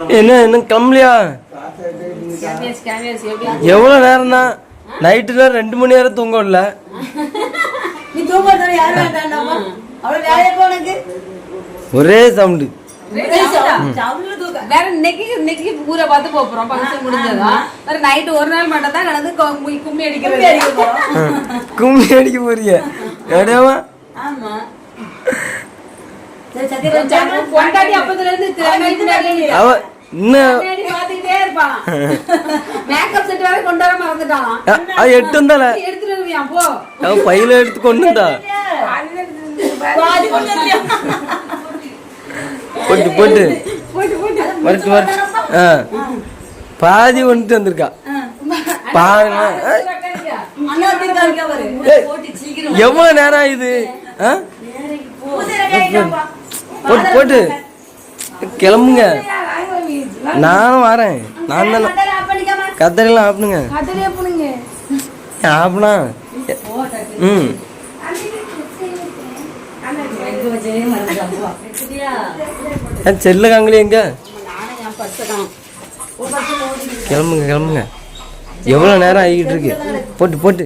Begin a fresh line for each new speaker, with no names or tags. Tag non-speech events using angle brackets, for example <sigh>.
என்ன இன்னும் கிளம்பலையா எவ்வளோ நேரம் தான் நைட்டுல ரெண்டு மணி நேரம் தூங்கல ஒரே சவுண்டு.
வேற இன்னைக்கு இன்னைக்கு ஊரை பார்த்து போறோம். ஃபங்க்ஷன் முடிஞ்சதா? வேற நைட்டு ஒரு நாள் மட்டும் தான் கிடந்து கும்மி அடிக்கிறது.
கும்மி அடிக்க போறீங்க
ஆமா.
பொண்டாட்டி அப்பத்துல இருந்து
பையில <laughs> எடுத்து கொண்டு வந்தா.
பாதி கொண்டு வந்தியா?
போட்டு போட்டு.
போயிட்டு போயிட்டு
மறுத்து மறுத்து. ஆ பாதி வந்துட்டு வந்திருக்கா. பாருங்க. எவ்வளவு நேரம்
ரெடியாயிட்டாப்பா.
போட்டு போட்டு. கிளம்புங்க. நானும் வரேன். நான் தானே. கத்தரெல்லாம்
போனுங்க
ஆப்புனா ம். செல்ல காங்களி எங்க? கிளம்புங்க கிளம்புங்க. எவ்வளோ நேரம் ஆகிட்டு இருக்கு? போட்டு போட்டு.